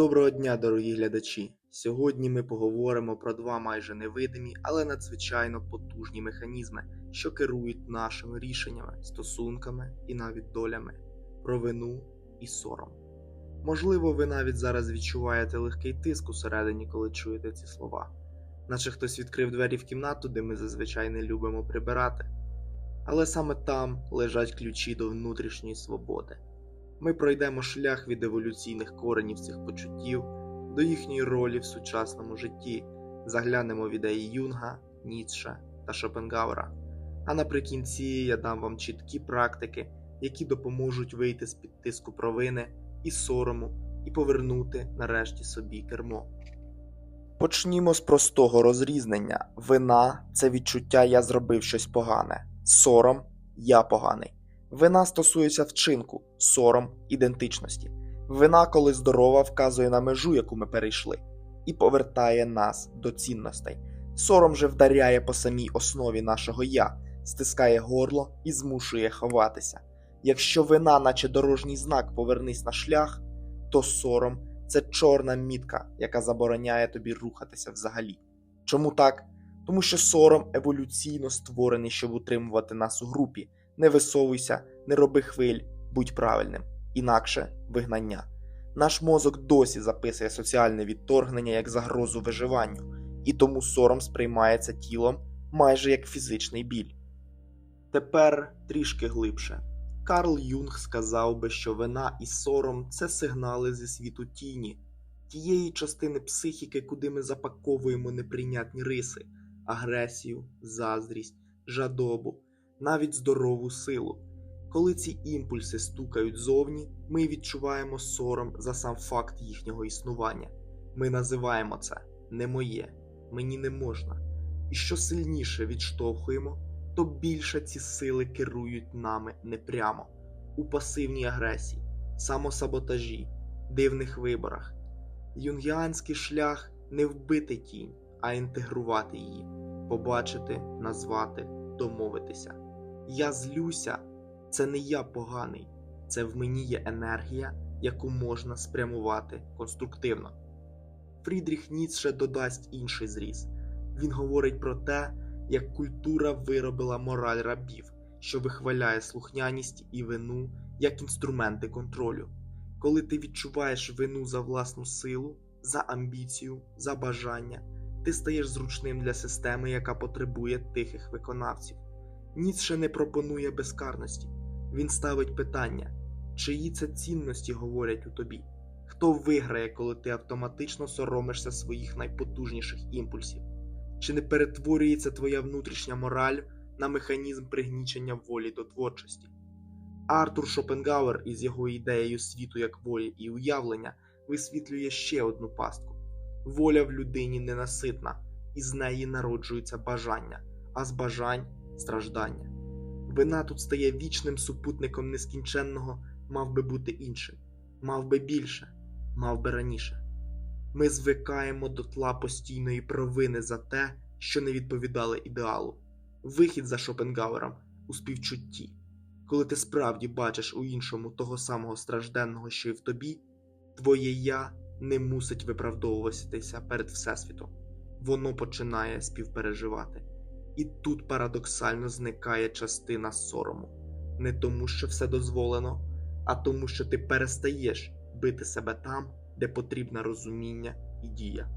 Доброго дня, дорогі глядачі! Сьогодні ми поговоримо про два майже невидимі, але надзвичайно потужні механізми, що керують нашими рішеннями, стосунками і навіть долями про вину і сором. Можливо, ви навіть зараз відчуваєте легкий тиск усередині, коли чуєте ці слова, наче хтось відкрив двері в кімнату, де ми зазвичай не любимо прибирати. Але саме там лежать ключі до внутрішньої свободи. Ми пройдемо шлях від еволюційних коренів цих почуттів до їхньої ролі в сучасному житті, заглянемо в ідеї Юнга, Ніцше та Шопенгауера. А наприкінці я дам вам чіткі практики, які допоможуть вийти з під тиску провини і сорому і повернути нарешті собі кермо. Почнімо з простого розрізнення: вина це відчуття я зробив щось погане, сором я поганий. Вина стосується вчинку, сором, ідентичності. Вина, коли здорова, вказує на межу, яку ми перейшли, і повертає нас до цінностей. Сором же вдаряє по самій основі нашого я, стискає горло і змушує ховатися. Якщо вина, наче дорожній знак, повернись на шлях, то сором це чорна мітка, яка забороняє тобі рухатися взагалі. Чому так? Тому що сором еволюційно створений, щоб утримувати нас у групі. Не висовуйся, не роби хвиль, будь правильним, інакше вигнання. Наш мозок досі записує соціальне відторгнення як загрозу виживанню, і тому сором сприймається тілом майже як фізичний біль. Тепер трішки глибше. Карл Юнг сказав би, що вина і сором це сигнали зі світу тіні, тієї частини психіки, куди ми запаковуємо неприйнятні риси, агресію, заздрість, жадобу навіть здорову силу. Коли ці імпульси стукають зовні, ми відчуваємо сором за сам факт їхнього існування. Ми називаємо це не моє, мені не можна. І що сильніше відштовхуємо, то більше ці сили керують нами непрямо у пасивній агресії, самосаботажі, дивних виборах. Юнгіанський шлях не вбити тінь, а інтегрувати її, побачити, назвати, домовитися. Я злюся, це не я поганий, це в мені є енергія, яку можна спрямувати конструктивно. Фрідріх Ніцше додасть інший зріз. Він говорить про те, як культура виробила мораль рабів, що вихваляє слухняність і вину як інструменти контролю. Коли ти відчуваєш вину за власну силу, за амбіцію, за бажання, ти стаєш зручним для системи, яка потребує тихих виконавців. Ніцше не пропонує безкарності. Він ставить питання, чиї це цінності говорять у тобі? Хто виграє, коли ти автоматично соромишся своїх найпотужніших імпульсів? Чи не перетворюється твоя внутрішня мораль на механізм пригнічення волі до творчості? Артур Шопенгауер із його ідеєю світу як волі і уявлення висвітлює ще одну пастку: воля в людині ненаситна, і з неї народжується бажання, а з бажань страждання. Вина тут стає вічним супутником нескінченного, мав би бути іншим, мав би більше, мав би раніше. Ми звикаємо до тла постійної провини за те, що не відповідали ідеалу, вихід за Шопенгауером у співчутті. Коли ти справді бачиш у іншому того самого стражденного, що й в тобі, твоє я не мусить виправдовуватися перед Всесвітом, воно починає співпереживати. І тут парадоксально зникає частина сорому, не тому, що все дозволено, а тому, що ти перестаєш бити себе там, де потрібне розуміння і дія.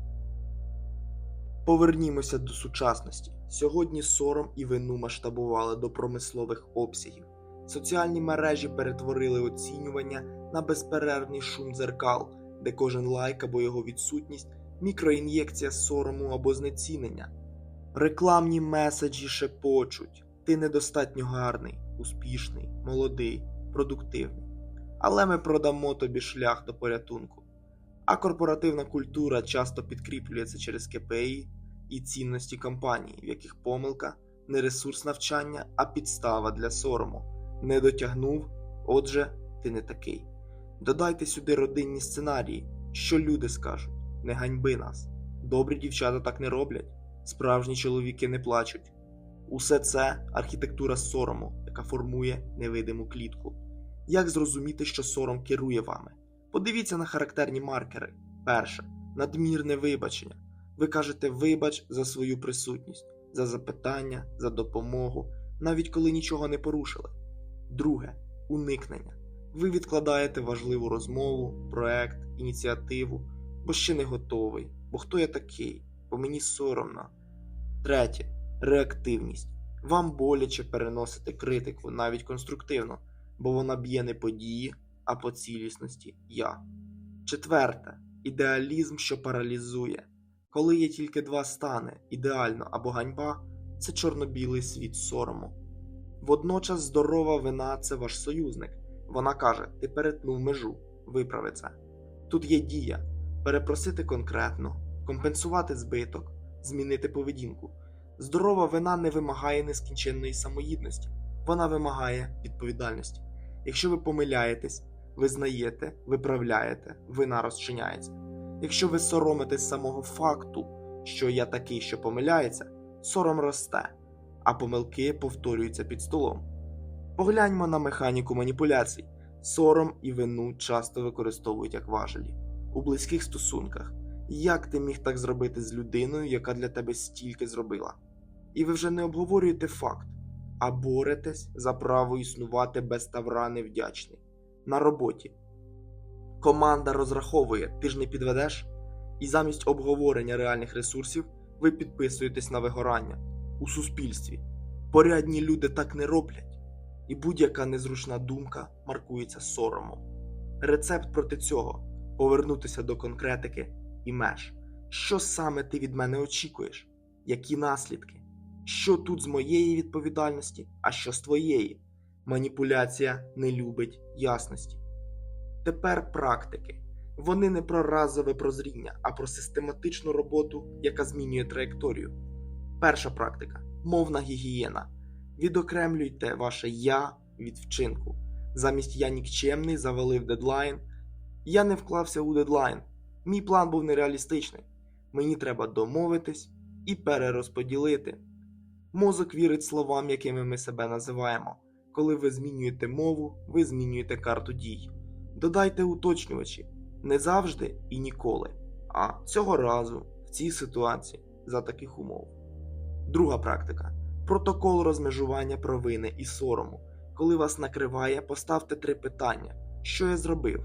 Повернімося до сучасності. Сьогодні сором і вину масштабували до промислових обсягів. Соціальні мережі перетворили оцінювання на безперервний шум дзеркал, де кожен лайк або його відсутність мікроін'єкція сорому або знецінення. Рекламні меседжі шепочуть, ти недостатньо гарний, успішний, молодий, продуктивний. Але ми продамо тобі шлях до порятунку. А корпоративна культура часто підкріплюється через КПІ і цінності компанії, в яких помилка не ресурс навчання, а підстава для сорому. Не дотягнув, отже, ти не такий. Додайте сюди родинні сценарії, що люди скажуть, не ганьби нас. Добрі дівчата так не роблять. Справжні чоловіки не плачуть. Усе це архітектура сорому, яка формує невидиму клітку. Як зрозуміти, що сором керує вами? Подивіться на характерні маркери: Перше надмірне вибачення. Ви кажете вибач за свою присутність, за запитання, за допомогу, навіть коли нічого не порушили. Друге уникнення. Ви відкладаєте важливу розмову, проект, ініціативу, бо ще не готовий, бо хто я такий, бо мені соромно. Третє реактивність. Вам боляче переносити критику, навіть конструктивно, бо вона б'є не по дії, а по цілісності я. Четверте ідеалізм, що паралізує. Коли є тільки два стани ідеально або ганьба, це чорно-білий світ сорому. Водночас здорова вина це ваш союзник. Вона каже: ти перетнув межу, виправи це. Тут є дія перепросити конкретно, компенсувати збиток, змінити поведінку. Здорова вина не вимагає нескінченної самоїдності, вона вимагає відповідальності. Якщо ви помиляєтесь, визнаєте, виправляєте, вина розчиняється. Якщо ви соромитесь самого факту, що я такий, що помиляється, сором росте, а помилки повторюються під столом. Погляньмо на механіку маніпуляцій. Сором і вину часто використовують як важелі у близьких стосунках. Як ти міг так зробити з людиною, яка для тебе стільки зробила? І ви вже не обговорюєте факт, а боретесь за право існувати без тавра невдячний. На роботі. Команда розраховує, ти ж не підведеш, і замість обговорення реальних ресурсів ви підписуєтесь на вигорання у суспільстві. Порядні люди так не роблять, і будь-яка незручна думка маркується соромом. Рецепт проти цього повернутися до конкретики і меж. Що саме ти від мене очікуєш? Які наслідки? Що тут з моєї відповідальності, а що з твоєї? Маніпуляція не любить ясності. Тепер практики. Вони не про разове прозріння, а про систематичну роботу, яка змінює траєкторію. Перша практика мовна гігієна. Відокремлюйте ваше я від вчинку. Замість я нікчемний завалив дедлайн. Я не вклався у дедлайн. Мій план був нереалістичний. Мені треба домовитись і перерозподілити. Мозок вірить словам, якими ми себе називаємо. Коли ви змінюєте мову, ви змінюєте карту дій. Додайте уточнювачі не завжди і ніколи, а цього разу в цій ситуації за таких умов. Друга практика протокол розмежування провини і сорому. Коли вас накриває, поставте три питання: що я зробив,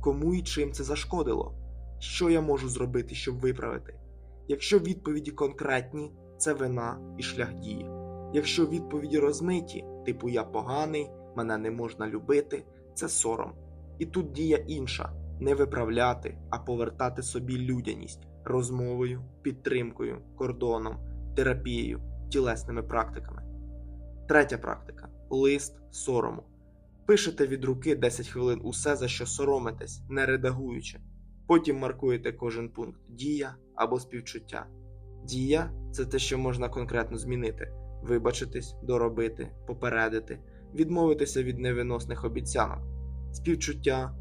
кому і чим це зашкодило, що я можу зробити, щоб виправити. Якщо відповіді конкретні, це вина і шлях дії. Якщо відповіді розмиті, типу я поганий, мене не можна любити, це сором. І тут дія інша не виправляти, а повертати собі людяність розмовою, підтримкою, кордоном, терапією, тілесними практиками. Третя практика лист сорому. Пишете від руки 10 хвилин усе, за що соромитесь, не редагуючи. Потім маркуєте кожен пункт дія або співчуття. Дія це те, що можна конкретно змінити, вибачитись, доробити, попередити, відмовитися від невиносних обіцянок. Співчуття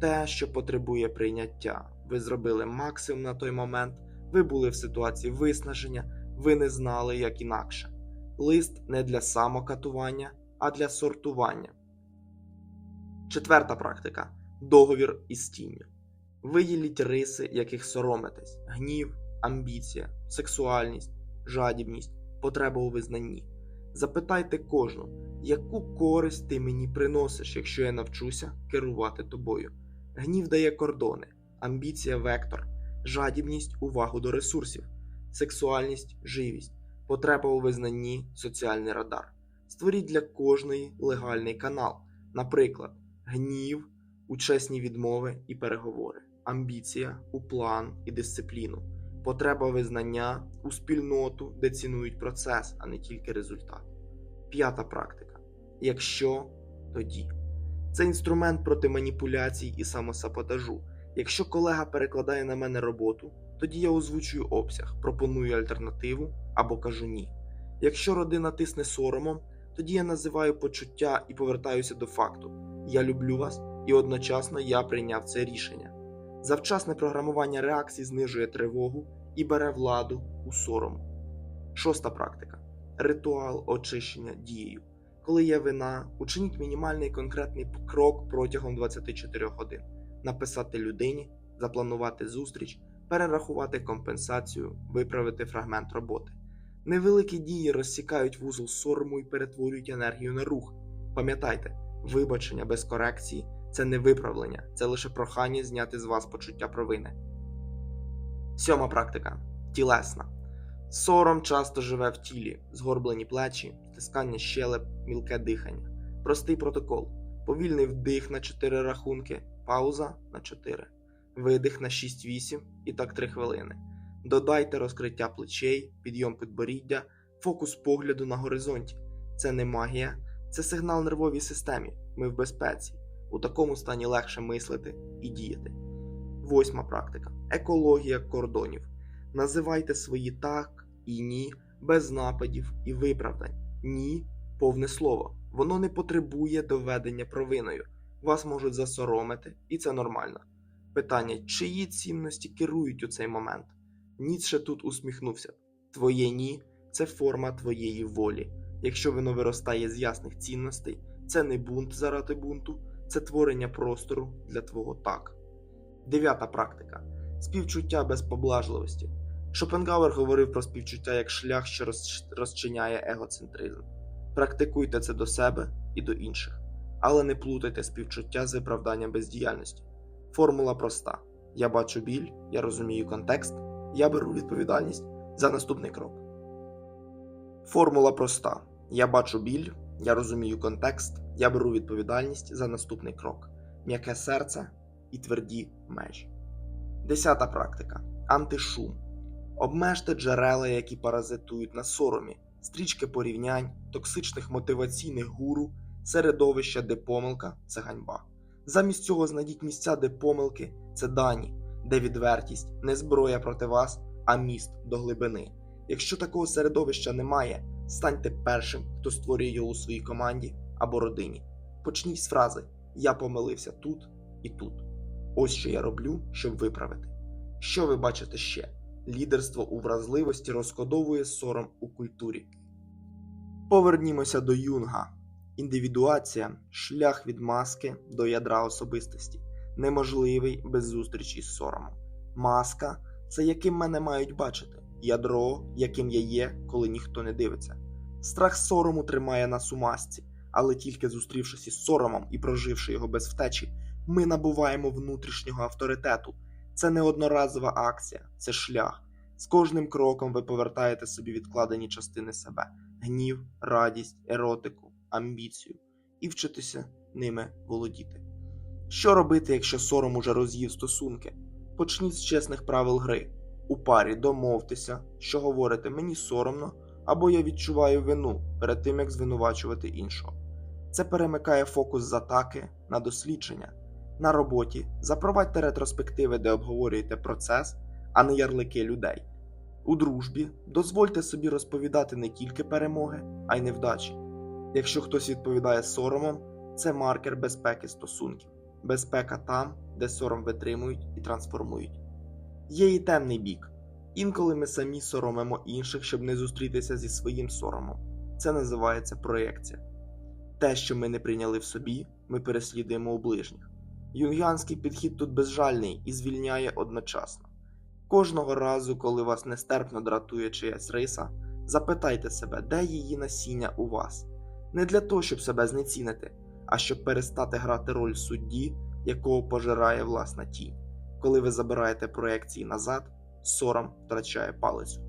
те, що потребує прийняття. Ви зробили максимум на той момент, ви були в ситуації виснаження, ви не знали, як інакше. Лист не для самокатування, а для сортування. Четверта практика договір із тінню. Виділіть риси, яких соромитесь: гнів, амбіція, сексуальність, жадібність, потреба у визнанні. Запитайте кожну, яку користь ти мені приносиш, якщо я навчуся керувати тобою. Гнів дає кордони, амбіція вектор, жадібність увагу до ресурсів, сексуальність живість, потреба у визнанні соціальний радар. Створіть для кожної легальний канал, наприклад, гнів у чесні відмови і переговори, амбіція у план і дисципліну, потреба визнання у спільноту, де цінують процес, а не тільки результат. П'ята практика. Якщо тоді. Це інструмент проти маніпуляцій і самосаботажу. Якщо колега перекладає на мене роботу, тоді я озвучую обсяг, пропоную альтернативу або кажу ні. Якщо родина тисне соромом, тоді я називаю почуття і повертаюся до факту: я люблю вас, і одночасно я прийняв це рішення. Завчасне програмування реакцій знижує тривогу і бере владу у сорому. Шоста практика ритуал очищення дією. Коли є вина, учиніть мінімальний конкретний крок протягом 24 годин. Написати людині, запланувати зустріч, перерахувати компенсацію, виправити фрагмент роботи. Невеликі дії розсікають вузол сорому і перетворюють енергію на рух. Пам'ятайте, вибачення без корекції це не виправлення, це лише прохання зняти з вас почуття провини. Сьома практика тілесна. Сором часто живе в тілі, згорблені плечі, стискання щелеп, мілке дихання. Простий протокол. Повільний вдих на 4 рахунки, пауза на 4, видих на 6-8 і так 3 хвилини. Додайте розкриття плечей, підйом підборіддя, фокус погляду на горизонті. Це не магія, це сигнал нервовій системі. Ми в безпеці. У такому стані легше мислити і діяти. Восьма практика екологія кордонів. Називайте свої так і ні без нападів і виправдань. Ні повне слово. Воно не потребує доведення провиною. Вас можуть засоромити, і це нормально. Питання, чиї цінності керують у цей момент? Ніцше тут усміхнувся. Твоє ні це форма твоєї волі. Якщо воно виростає з ясних цінностей, це не бунт заради бунту, це творення простору для твого так. Дев'ята практика співчуття без поблажливості. Шопенгауер говорив про співчуття як шлях, що розчиняє егоцентризм. Практикуйте це до себе і до інших, але не плутайте співчуття з виправданням бездіяльності. Формула проста: я бачу біль, я розумію контекст, я беру відповідальність за наступний крок. Формула проста: я бачу біль, я розумію контекст, я беру відповідальність за наступний крок, м'яке серце і тверді межі. Десята практика антишум. Обмежте джерела, які паразитують на соромі, стрічки порівнянь, токсичних мотиваційних гуру, середовища, де помилка це ганьба. Замість цього знайдіть місця, де помилки це дані, де відвертість не зброя проти вас, а міст до глибини. Якщо такого середовища немає, станьте першим, хто створює його у своїй команді або родині. Почніть з фрази Я помилився тут і тут. Ось що я роблю, щоб виправити. Що ви бачите ще? Лідерство у вразливості розкодовує сором у культурі. Повернімося до Юнга. Індивідуація шлях від маски до ядра особистості, неможливий без зустрічі з соромом. Маска це яким мене мають бачити, ядро, яким я є, коли ніхто не дивиться. Страх сорому тримає нас у масці, але тільки зустрівшись із соромом і проживши його без втечі, ми набуваємо внутрішнього авторитету. Це не одноразова акція, це шлях. З кожним кроком ви повертаєте собі відкладені частини себе: гнів, радість, еротику, амбіцію, і вчитися ними володіти. Що робити, якщо сором уже роз'їв стосунки? Почніть з чесних правил гри. У парі домовтеся, що говорите мені соромно, або я відчуваю вину перед тим, як звинувачувати іншого. Це перемикає фокус з атаки на дослідження. На роботі запровадьте ретроспективи, де обговорюєте процес, а не ярлики людей. У дружбі дозвольте собі розповідати не тільки перемоги, а й невдачі. Якщо хтось відповідає соромом, це маркер безпеки стосунків. Безпека там, де сором витримують і трансформують. Є і темний бік. Інколи ми самі соромимо інших, щоб не зустрітися зі своїм соромом. Це називається проєкція. Те, що ми не прийняли в собі, ми переслідуємо у ближніх. Юнгіанський підхід тут безжальний і звільняє одночасно. Кожного разу, коли вас нестерпно дратує чиясь риса, запитайте себе, де її насіння у вас. Не для того, щоб себе знецінити, а щоб перестати грати роль судді, якого пожирає власна тінь. Коли ви забираєте проекції назад, сором втрачає палицю.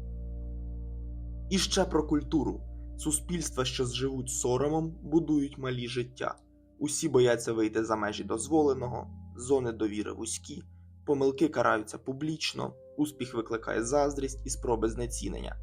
І ще про культуру. Суспільства, що зживуть соромом, будують малі життя. Усі бояться вийти за межі дозволеного, зони довіри вузькі, помилки караються публічно, успіх викликає заздрість і спроби знецінення.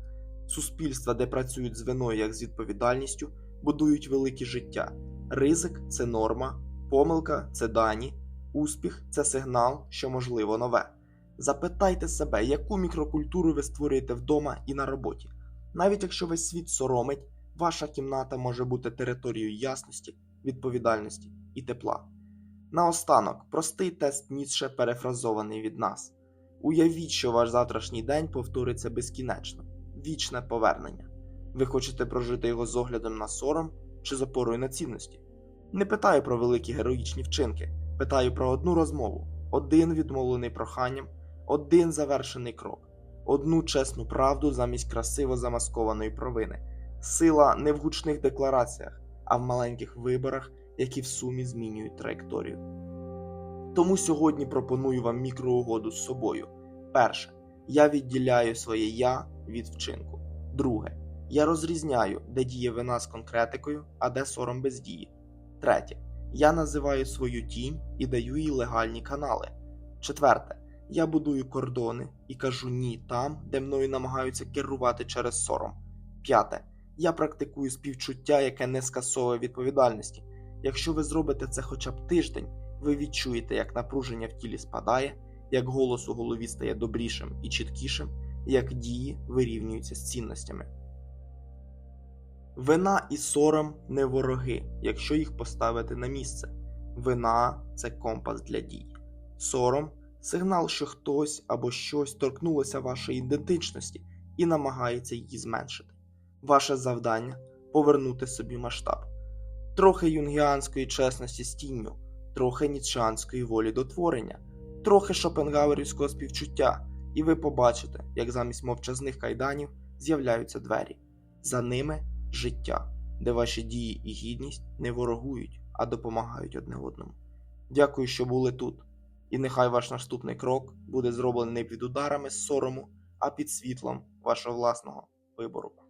Суспільства, де працюють з виною як з відповідальністю, будують великі життя. Ризик це норма, помилка це дані, успіх це сигнал, що можливо нове. Запитайте себе, яку мікрокультуру ви створюєте вдома і на роботі. Навіть якщо весь світ соромить, ваша кімната може бути територією ясності, відповідальності і тепла. Наостанок, простий тест Ніцше перефразований від нас. Уявіть, що ваш завтрашній день повториться безкінечно, вічне повернення. Ви хочете прожити його з оглядом на сором чи з опорою на цінності? Не питаю про великі героїчні вчинки, питаю про одну розмову. один відмовлений проханням, один завершений крок, одну чесну правду замість красиво замаскованої провини. Сила не в гучних деклараціях, а в маленьких виборах, які в сумі змінюють траєкторію. Тому сьогодні пропоную вам мікроугоду з собою. Перше. Я відділяю своє я від вчинку. Друге. Я розрізняю, де діє вина з конкретикою, а де сором без дії. Третє. Я називаю свою тінь і даю їй легальні канали. Четверте. Я будую кордони і кажу ні там, де мною намагаються керувати через сором. П'яте. Я практикую співчуття, яке не скасовує відповідальності. Якщо ви зробите це хоча б тиждень, ви відчуєте, як напруження в тілі спадає, як голос у голові стає добрішим і чіткішим, як дії вирівнюються з цінностями. Вина і сором не вороги, якщо їх поставити на місце. Вина це компас для дій. Сором сигнал, що хтось або щось торкнулося вашої ідентичності і намагається її зменшити. Ваше завдання повернути собі масштаб. Трохи юнгіанської чесності з тінню, трохи ніцшанської волі до творення, трохи шопенгауерівського співчуття, і ви побачите, як замість мовчазних кайданів з'являються двері. За ними життя, де ваші дії і гідність не ворогують, а допомагають одне одному. Дякую, що були тут. І нехай ваш наступний крок буде зроблений не під ударами сорому, а під світлом вашого власного вибору.